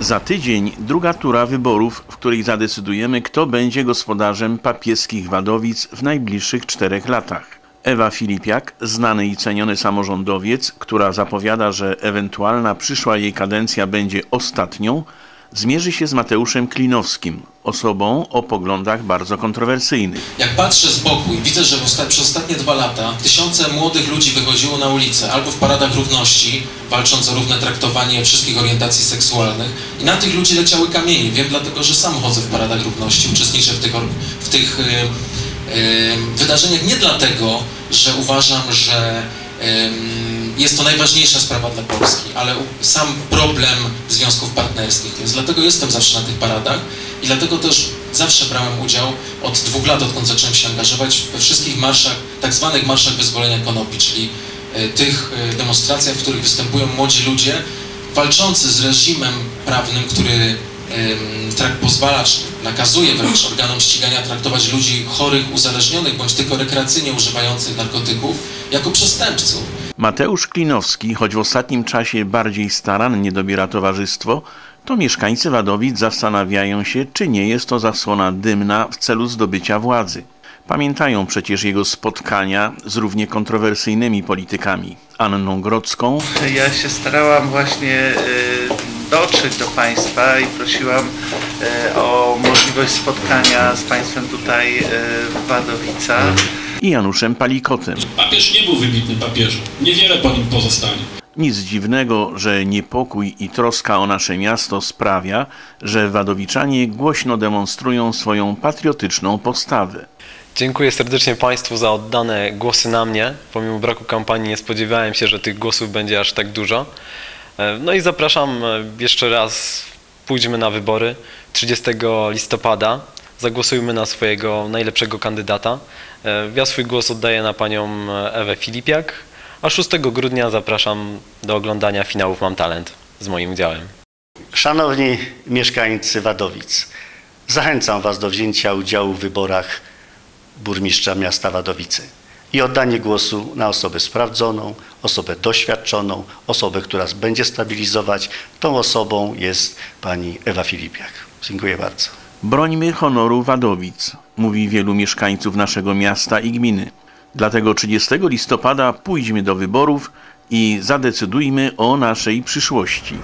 Za tydzień druga tura wyborów, w której zadecydujemy, kto będzie gospodarzem papieskich Wadowic w najbliższych czterech latach. Ewa Filipiak, znany i ceniony samorządowiec, która zapowiada, że ewentualna przyszła jej kadencja będzie ostatnią, zmierzy się z Mateuszem Klinowskim, osobą o poglądach bardzo kontrowersyjnych. Jak patrzę z boku i widzę, że przez ostatnie dwa lata tysiące młodych ludzi wychodziło na ulicę albo w paradach równości, walcząc o równe traktowanie wszystkich orientacji seksualnych i na tych ludzi leciały kamienie. Wiem dlatego, że sam chodzę w paradach równości, uczestniczę w tych, w tych y, y, wydarzeniach nie dlatego, że uważam, że Jest to najważniejsza sprawa dla Polski, ale sam problem związków partnerskich. Więc dlatego jestem zawsze na tych paradach i dlatego też zawsze brałem udział od dwóch lat, odkąd zacząłem się angażować we wszystkich marszach, tak zwanych marszach wyzwolenia konopi, czyli y, tych y, demonstracjach, w których występują młodzi ludzie walczący z reżimem prawnym, który ym, trak pozwala, czy nakazuje wręcz organom ścigania traktować ludzi chorych, uzależnionych bądź tylko rekreacyjnie używających narkotyków jako przestępców. Mateusz Klinowski, choć w ostatnim czasie bardziej starannie dobiera towarzystwo, to mieszkańcy Wadowic zastanawiają się, czy nie jest to zasłona dymna w celu zdobycia władzy. Pamiętają przecież jego spotkania z równie kontrowersyjnymi politykami Anną Grodzką, Ja się starałam właśnie e, dotrzeć do Państwa i prosiłam e, o możliwość spotkania z Państwem tutaj e, w Wadowicach. i Januszem Palikotem. Papież nie był wybitny papieżem. Niewiele po nim pozostanie. Nic dziwnego, że niepokój i troska o nasze miasto sprawia, że wadowiczanie głośno demonstrują swoją patriotyczną postawę. Dziękuję serdecznie Państwu za oddane głosy na mnie. Pomimo braku kampanii nie spodziewałem się, że tych głosów będzie aż tak dużo. E, No i zapraszam e, jeszcze raz, pójdźmy na wybory 30 listopada. Zagłosujmy na swojego najlepszego kandydata. E, Ja swój głos oddaję na panią Ewę Filipiak, a 6 grudnia zapraszam do oglądania finałów Mam Talent z moim udziałem. Szanowni mieszkańcy Wadowic, zachęcam Was do wzięcia udziału w wyborach burmistrza miasta Wadowice i oddanie głosu na osobę sprawdzoną, osobę doświadczoną, osobę, która będzie stabilizować. Tą osobą jest pani Ewa Filipiak. Dziękuję bardzo. Brońmy honoru Wadowic, mówi wielu mieszkańców naszego miasta i gminy. Dlatego 30 listopada pójdźmy do wyborów i zadecydujmy o naszej przyszłości.